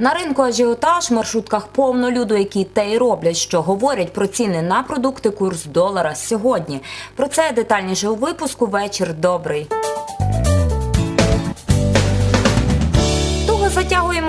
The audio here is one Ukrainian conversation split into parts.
На ринку ажіотаж, маршрутках повно люду, які те й роблять, що говорять про ціни на продукти, курс долара сьогодні. Про це детальніше у випуску «Вечір добрий».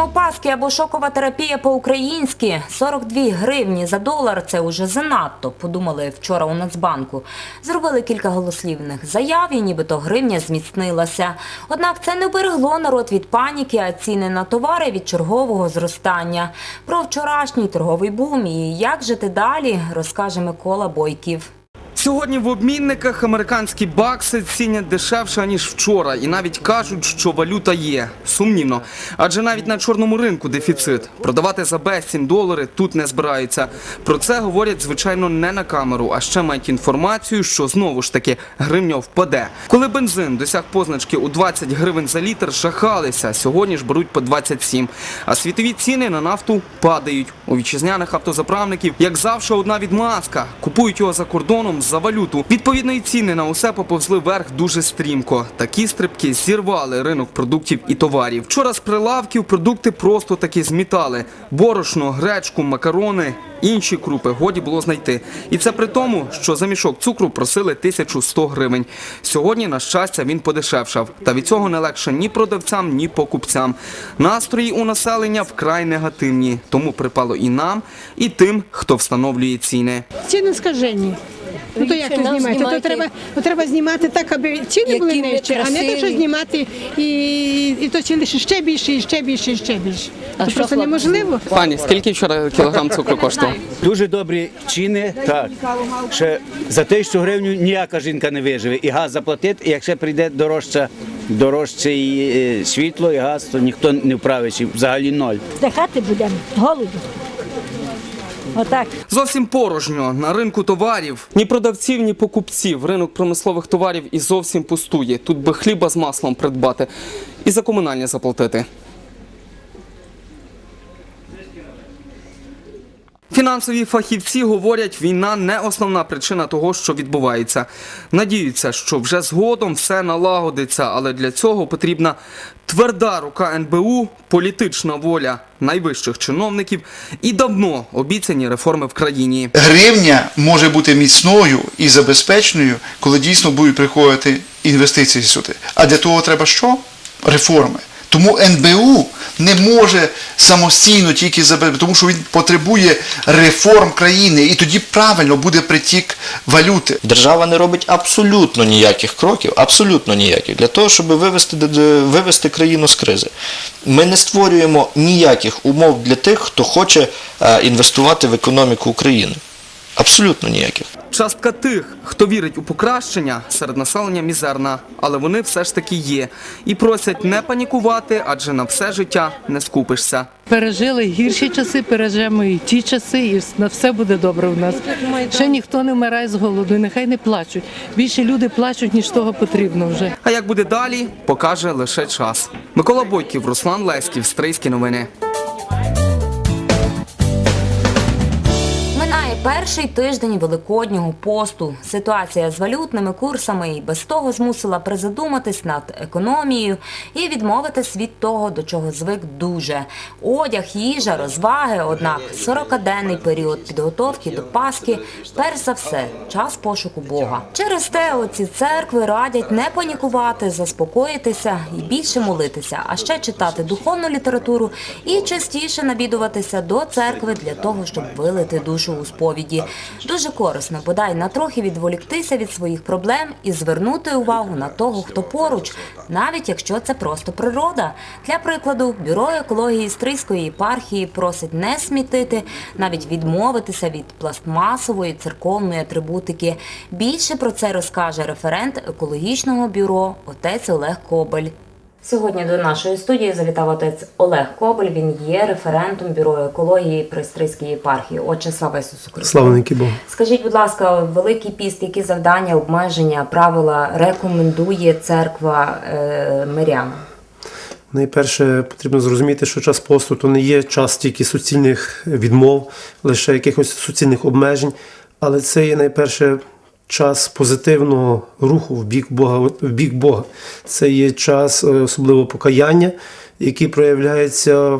Паски або шокова терапія по-українськи. 42 гривні за долар – це уже занадто, подумали вчора у Нацбанку. Зробили кілька голослівних заяв і нібито гривня зміцнилася. Однак це не берегло народ від паніки, а ціни на товари від чергового зростання. Про вчорашній торговий бум і як жити далі, розкаже Микола Бойків. Сьогодні в обмінниках американські бакси цінять дешевше ніж вчора, і навіть кажуть, що валюта є. Сумнівно, адже навіть на чорному ринку дефіцит. Продавати за безцінь долари тут не збираються. Про це говорять звичайно не на камеру, а ще мають інформацію, що знову ж таки гривня впаде. Коли бензин досяг позначки у 20 гривень за літр, жахалися. Сьогодні ж беруть по 27. А світові ціни на нафту падають. У вітчизняних автозаправників, як завжди, одна відмазка. Купують його за кордоном за валюту. Відповідно, і ціни на усе поповзли вверх дуже стрімко. Такі стрибки зірвали ринок продуктів і товарів. Вчора з прилавків продукти просто таки змітали: борошно, гречку, макарони. Інші крупи годі було знайти. І це при тому, що за мішок цукру просили 1100 гривень. Сьогодні, на щастя, він подешевшав. Та від цього не легше ні продавцям, ні покупцям. Настрої у населення вкрай негативні. Тому припало і нам, і тим, хто встановлює ціни. Ціни скажені. Ну то як то нам знімати? То знімайте. треба, то треба знімати так, аби ціни були Які нижчі, а не то, що красиві. знімати і, і то ціни ще більше, і ще більше, і ще більше. А то що просто хлопці? неможливо. Пані, скільки вчора кілограм цукру коштував? Дуже добрі ціни, так. Ще за тисячу гривень ніяка жінка не виживе. І газ заплатить, і якщо прийде дорожче, дорожче і, е, світло і газ, то ніхто не вправить, і взагалі ноль. здихати будемо голоду. Отак. Зовсім порожньо на ринку товарів. Ні продавців, ні покупців. Ринок промислових товарів і зовсім пустує. Тут би хліба з маслом придбати і за комунальні заплатити. Фінансові фахівці говорять, війна не основна причина того, що відбувається. Надіються, що вже згодом все налагодиться, але для цього потрібна тверда рука НБУ, політична воля найвищих чиновників і давно обіцяні реформи в країні. Гривня може бути міцною і забезпеченою, коли дійсно будуть приходити інвестиції сюди. А для того треба що? Реформи. Тому НБУ не може самостійно тільки забезпечити, тому що він потребує реформ країни, і тоді правильно буде притік валюти. Держава не робить абсолютно ніяких кроків, абсолютно ніяких, для того, щоб вивести, вивести країну з кризи. Ми не створюємо ніяких умов для тих, хто хоче е, інвестувати в економіку України. Абсолютно ніяких. Частка тих, хто вірить у покращення, серед населення мізерна, але вони все ж таки є. І просять не панікувати, адже на все життя не скупишся. Пережили гірші часи, переживемо і ті часи, і на все буде добре в нас. Ще ніхто не вмирає з голоду, і нехай не плачуть. Більше люди плачуть, ніж того потрібно вже. А як буде далі, покаже лише час. Микола Бойків, Руслан Леськів, Стрийські новини. Перший тиждень Великоднього посту. Ситуація з валютними курсами і без того змусила призадуматись над економією і відмовитись від того, до чого звик дуже. Одяг, їжа, розваги. Однак 40-денний період підготовки до Пасхи перш за все час пошуку Бога. Через те оці церкви радять не панікувати, заспокоїтися і більше молитися, а ще читати духовну літературу і частіше навідуватися до церкви для того, щоб вилити душу у сповіді. Дуже корисно, бодай на трохи відволіктися від своїх проблем і звернути увагу на того, хто поруч, навіть якщо це просто природа. Для прикладу, бюро екології Стрийської єпархії просить не смітити, навіть відмовитися від пластмасової церковної атрибутики. Більше про це розкаже референт екологічного бюро отець Олег Кобель. Сьогодні до нашої студії завітав отець Олег Кобель. Він є референтом бюро екології при Стрийській єпархії. Отче слава Ісусу Христу. Славненький Бог. Скажіть, будь ласка, великий піст, які завдання, обмеження, правила рекомендує церква е, мирян? Найперше потрібно зрозуміти, що час посту то не є час тільки суцільних відмов, лише якихось суцільних обмежень, але це є найперше час позитивного руху в бік Бога. В бік Бога. Це є час е, особливо покаяння, який проявляється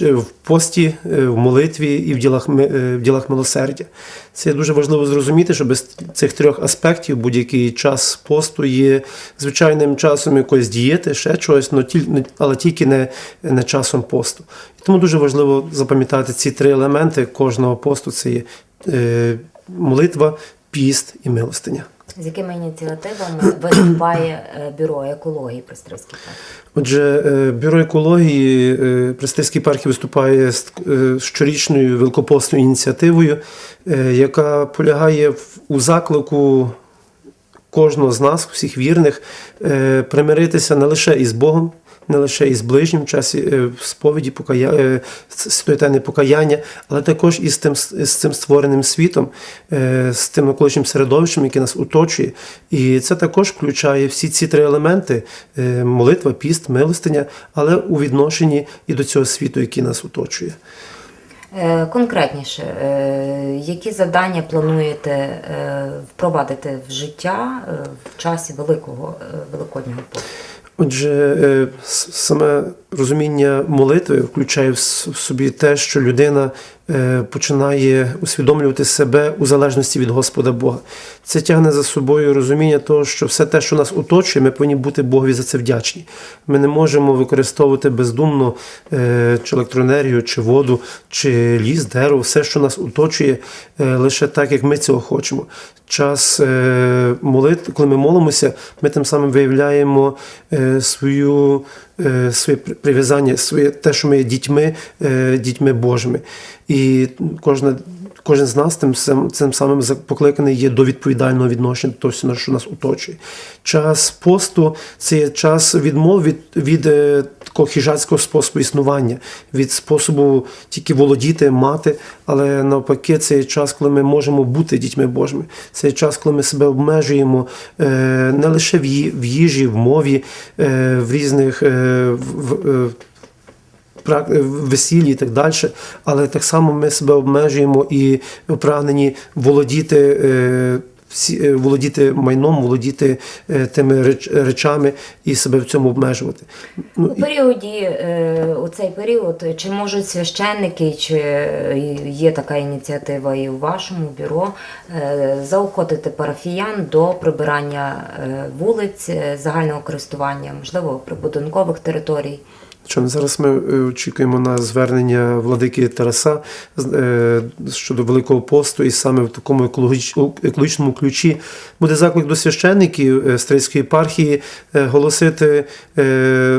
в пості, е, в молитві і в ділах, е, в ділах милосердя. Це дуже важливо зрозуміти, що без цих трьох аспектів будь-який час посту є звичайним часом якоїсь дієти, ще чогось, але тільки не, не часом посту. І тому дуже важливо запам'ятати ці три елементи кожного посту: це є молитва, піст і милостиня. З якими ініціативами виступає е, бюро екології Пристрівський парк? Отже, е, бюро екології е, Престильський парк виступає з щорічною великопостною ініціативою, яка полягає у заклику кожного з нас, всіх вірних, примиритися не лише із Богом, не лише із ближнім часі е, сповіді, покая... е, покаяння, але також і з тим, з цим створеним світом, е, з тим навколишнім середовищем, яке нас оточує. І це також включає всі ці три елементи: молитва, піст, милостиня, але у відношенні і до цього світу, який нас оточує. Конкретніше, які завдання плануєте впровадити в життя в часі великого великоднього посту? Отже, е, саме розуміння молитви включає в собі те, що людина починає усвідомлювати себе у залежності від Господа Бога. Це тягне за собою розуміння того, що все те, що нас оточує, ми повинні бути Богові за це вдячні. Ми не можемо використовувати бездумно е, чи електроенергію, чи воду, чи ліс, дерево, все, що нас оточує, е, лише так, як ми цього хочемо. Час е, молитви, коли ми молимося, ми тим самим виявляємо е, свою, е, своє прив'язання, своє те, що ми є дітьми, е, дітьми Божими. І кожна. Кожен з нас тим, цим самим покликаний є до відповідального відношення до того, що нас оточує. Час посту це є час відмов від, від е, такого хижацького способу існування, від способу тільки володіти, мати, але навпаки, це є час, коли ми можемо бути дітьми Божими. Це є час, коли ми себе обмежуємо е, не лише в, їжі, в мові, е, в різних. В, весіллі і так далі, але так само ми себе обмежуємо і прагнені володіти. е, Всі е, володіти майном, володіти е, тими реч- речами і себе в цьому обмежувати. Ну, У періоді, у цей період, чи можуть священники, чи є така ініціатива і у вашому бюро, заохотити парафіян до прибирання вулиць загального користування, можливо, прибудинкових територій? Що зараз ми е, очікуємо на звернення владики Тараса е, щодо Великого посту, і саме в такому екологіч- екологічному ключі буде заклик до священників е, Стрийської єпархії голосити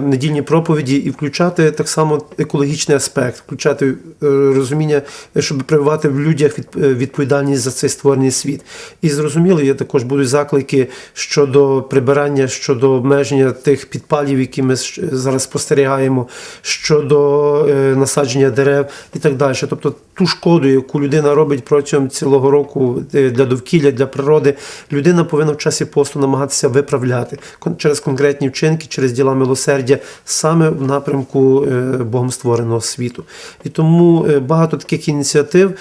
недільні проповіді і включати так само екологічний аспект, включати розуміння, щоб прививати в людях від- відповідальність за цей створений світ. І зрозуміло, є також будуть заклики щодо прибирання, щодо обмеження тих підпалів, які ми зараз спостерігаємо, щодо е, насадження дерев і так далі. Тобто ту шкоду, яку людина робить протягом цілого року е, для довкілля, для природи, людина повинна в часі посту намагатися виправляти через конкретні вчинки, через діла милосердя, саме в напрямку е, Богом створеного світу. І тому багато таких ініціатив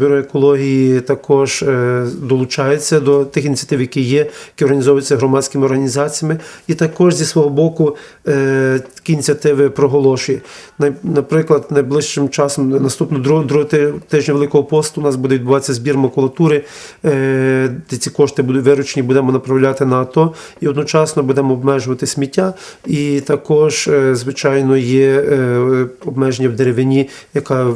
бюро екології також долучається до тих ініціатив, які є, які організовуються громадськими організаціями, і також зі свого боку такі ініціативи проголошує. Наприклад, найближчим часом, наступного другого, тижня Великого посту, у нас буде відбуватися збір макулатури, е, де ці кошти будуть виручені, будемо направляти на АТО, і одночасно будемо обмежувати сміття. І також, е, звичайно, є е, обмеження в деревині, яка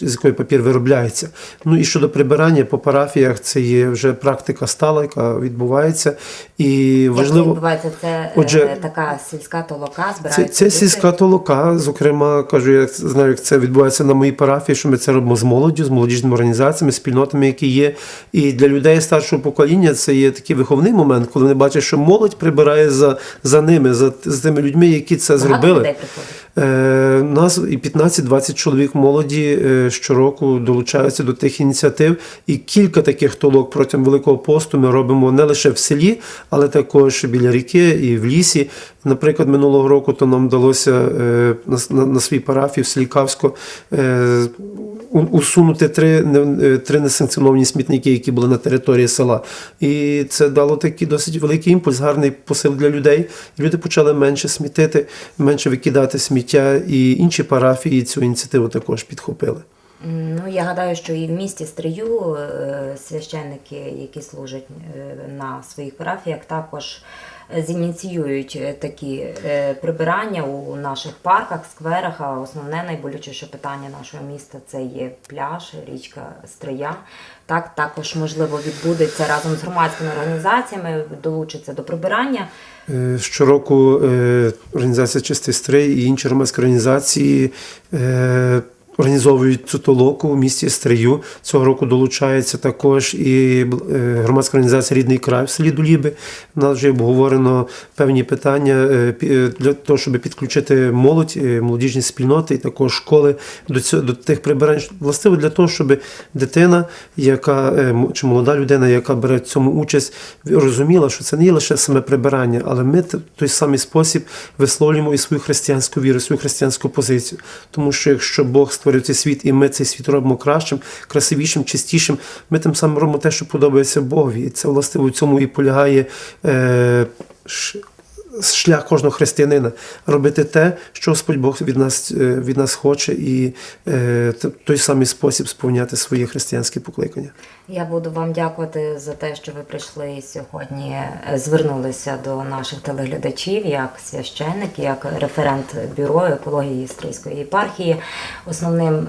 з якої папір виробляється. Ну і щодо прибирання по парафіях, це є вже практика стала, яка відбувається. І Як відбувається? Це Отже, така сільська толока, збирається. це люди? сільська толока. Зокрема, кажу, я знаю, як це відбувається на моїй парафії, що ми це робимо з молоддю, з молодіжними організаціями, спільнотами, які є. І для людей старшого покоління це є такий виховний момент, коли вони бачать, що молодь прибирає за, за ними, за, за тими людьми, які це Багато зробили. людей? Е, У нас і 15-20 чоловік молоді е, щороку долучаються до тих ініціатив. І кілька таких толок протягом Великого посту ми робимо не лише в селі, але також біля ріки і в лісі. Наприклад, минулого року то нам вдалося е, на, свій парафії в селі Кавсько е, усунути три, е, три несанкціоновані смітники, які були на території села. І це дало такий досить великий імпульс, гарний посил для людей. Люди почали менше смітити, менше викидати сміття. і інші парафії цю ініціативу також підхопили. Ну, я гадаю, що і в місті Стрию священники, які служать на своїх парафіях, також зініціюють е, такі е, прибирання у наших парках, скверах. А основне найболючіше питання нашого міста це є пляж, річка Стрия. Так, також можливо відбудеться разом з громадськими організаціями, долучиться до прибирання. Е, Щороку організація Чистий Стрий і інші громадські організації організовують цю толоку в місті Стрию. Цього року долучається також і е, громадська організація Рідний край в селі Дуліби. У нас вже обговорено певні питання е, е, для того, щоб підключити молодь, молодіжні спільноти і також школи до цього до тих прибирань. Властиво для того, щоб дитина, яка чи молода людина, яка бере в цьому участь, розуміла, що це не є лише саме прибирання, але ми в той самий спосіб висловлюємо і свою християнську віру, свою християнську позицію. Тому що якщо Бог створив цей світ, і ми цей світ робимо кращим, красивішим, чистішим, ми тим самим робимо те, що подобається Богові. І це власне у цьому і полягає. Е, Шлях кожного християнина робити те, що Господь Бог від нас, е, від нас хоче, і е, той самий спосіб сповняти своє християнське покликання. Я буду вам дякувати за те, що ви прийшли сьогодні е, звернулися до наших телеглядачів як священник, як референт бюро екології Стрийської єпархії. Основним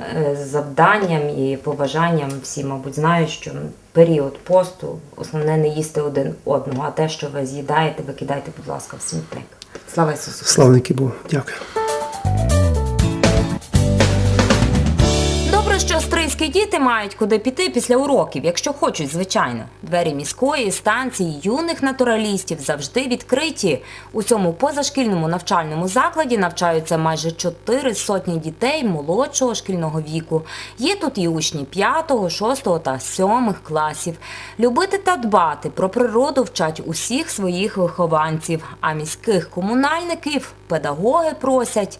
завданням і побажанням всі, мабуть, знають, що період посту основне не їсти один одного, а те, що ви з'їдаєте, викидайте, будь ласка, в смітник. Слава Ісусу! Славники Богу. Дякую. Що діти мають куди піти після уроків, якщо хочуть, звичайно. Двері міської станції юних натуралістів завжди відкриті. У цьому позашкільному навчальному закладі навчаються майже чотири сотні дітей молодшого шкільного віку. Є тут і учні 5, 6 та 7 класів. Любити та дбати про природу вчать усіх своїх вихованців. А міських комунальників педагоги просять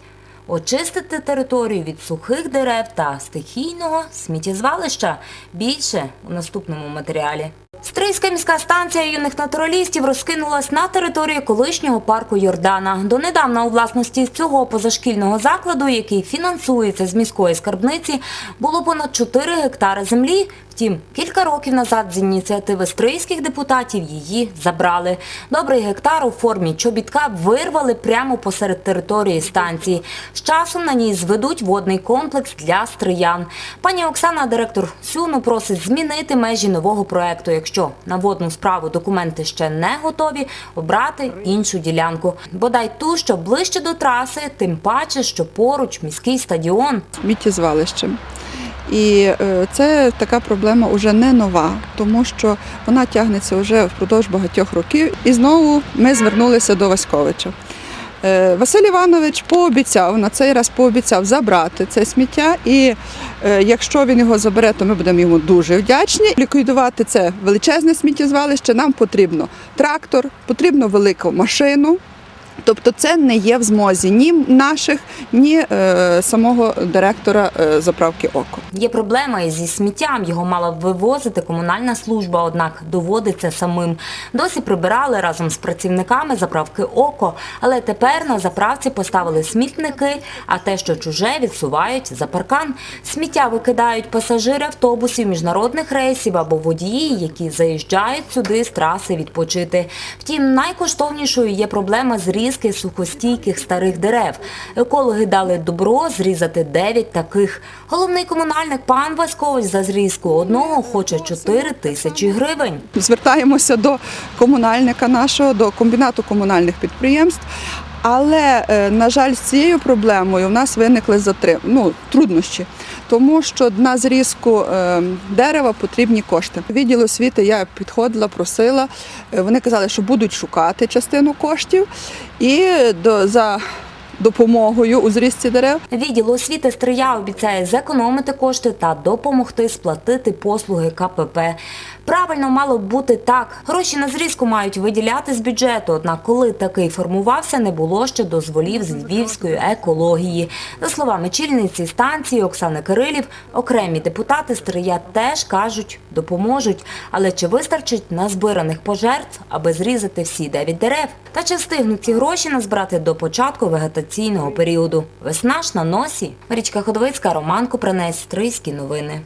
очистити територію від сухих дерев та стихійного сміттєзвалища. Більше у наступному матеріалі. Стрийська міська станція юних натуралістів розкинулась на території колишнього парку Йордана. Донедавна у власності цього позашкільного закладу, який фінансується з міської скарбниці, було понад 4 гектари землі. Втім, кілька років назад з ініціативи стрийських депутатів її забрали. Добрий гектар у формі чобітка вирвали прямо посеред території станції. З часом на ній зведуть водний комплекс для стриян. Пані Оксана, директор СЮНу, просить змінити межі нового проекту. Якщо на водну справу документи ще не готові, обрати іншу ділянку. Бодай ту, що ближче до траси, тим паче, що поруч міський стадіон. сміттєзвалищем. І е, це така проблема вже не нова, тому що вона тягнеться вже впродовж багатьох років. І знову ми звернулися до Васьковича. Е, Василь Іванович пообіцяв на цей раз пообіцяв забрати це сміття, і е, якщо він його забере, то ми будемо йому дуже вдячні. Ліквідувати це величезне сміттєзвалище нам потрібно трактор, потрібно велику машину. Тобто це не є в змозі ні наших, ні е, самого директора е, заправки ОКО. Є проблема із зі сміттям. Його мала б вивозити комунальна служба, однак доводиться самим. Досі прибирали разом з працівниками заправки ОКО, але тепер на заправці поставили смітники, а те, що чуже, відсувають за паркан. Сміття викидають пасажири автобусів, міжнародних рейсів або водії, які заїжджають сюди з траси відпочити. Втім, найкоштовнішою є проблема зрізки сухостійких старих дерев. Екологи дали добро зрізати 9 таких. Головний комунальник пан Васькович за зрізку одного хоче 4 тисячі гривень. Звертаємося до комунальника нашого, до комбінату комунальних підприємств. Але, е, на жаль, з цією проблемою в нас виникли затрим... ну, труднощі, тому що на зрізку е, дерева потрібні кошти. Відділ освіти я підходила, просила. е, Вони казали, що будуть шукати частину коштів і до, за допомогою у зрізці дерев Відділ освіти Стрия обіцяє зекономити кошти та допомогти сплатити послуги КПП. Правильно мало б бути так. Гроші на зрізку мають виділяти з бюджету. Однак, коли такий формувався, не було ще дозволів з львівської екології. За словами чільниці станції Оксани Кирилів, окремі депутати Стрия теж кажуть, допоможуть. Але чи вистачить назбираних пожертв, аби зрізати всі дев'ять дерев? Та чи встигнуть ці гроші назбирати до початку вегетаційного періоду? Весна ж на носі. Марічка Ходовицька, Роман Купранець, Стрийські новини.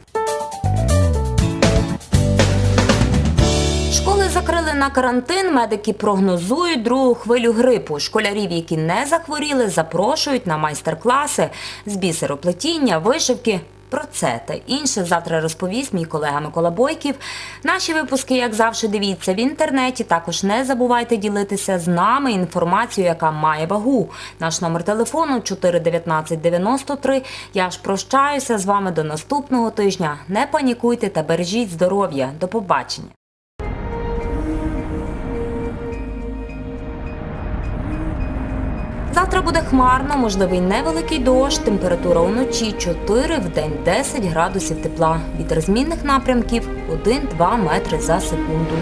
Школи закрили на карантин. Медики прогнозують другу хвилю грипу. Школярів, які не захворіли, запрошують на майстер-класи з бісероплетіння, вишивки. Про це та інше завтра розповість мій колега Микола Бойків. Наші випуски, як завжди, дивіться в інтернеті. Також не забувайте ділитися з нами інформацією, яка має вагу. Наш номер телефону 41993. Я ж прощаюся з вами до наступного тижня. Не панікуйте та бережіть здоров'я. До побачення. Завтра буде хмарно, можливий невеликий дощ, температура уночі 4, в день 10 градусів тепла. Вітер змінних напрямків 1-2 метри за секунду.